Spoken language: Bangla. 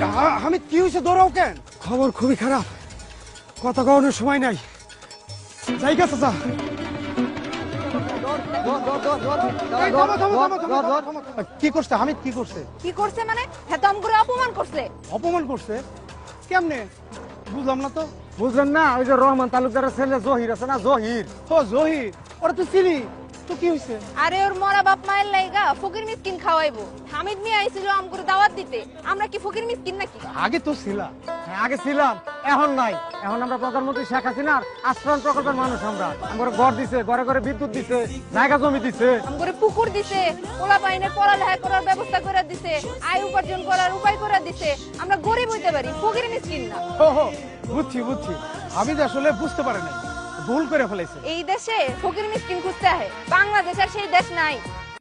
হামিদ কি হয়েছে দৌড়াও কেন? খবর খুবই খারাপ। কথা কওয়ানোর সময় নাই। চাচা থামো, থামো, থামো। কি করছে? হামিদ কি করছে? কি করছে মানে? হ্যাঁ তো আমগুলো অপমান করছে। অপমান করছে? কেমনে? বুঝলাম না তো। বুঝলেন না ওই যে রহমান তালুকদারের ছেলে জহির আছে না জহির। ও জহির। ওরা তুই চিনি? তো কি হয়েছে আরে ওর মরা বাপ মায়ের লাইগা ফকির মিসকিন খাওয়াইবো। হামিদ মিয়া আইছিল আমগুলো দাওয়াত দিতে। আমরা কি ফকির মিসকিন নাকি? আগে তো ছিলা হ্যাঁ, আগে ছিলাম এখন নাই। এখন আমরা প্রধানমন্ত্রী শেখ হাসিনার আশ্রয়ণ প্রকল্পের মানুষ আমরা। আমার ঘর দিছে ঘরে ঘরে বিদ্যুৎ দিছে জায়গা জমি দিছে। পুকুর দিছে পোলা পাইনে পড়ালেখা করার ব্যবস্থা করে দিছে আয় উপার্জন করার উপায় করে দিছে। আমরা গরিব হইতে পারি ফকির মিসকিন না। ও বুঝছি বুঝছি। হামিদ আসলে বুঝতে পারে নাই। ভুল করে ফেলেছে। এই দেশে ফকির মিসকিন খুঁজতে আহে। বাংলাদেশ আর সেই দেশ নাই।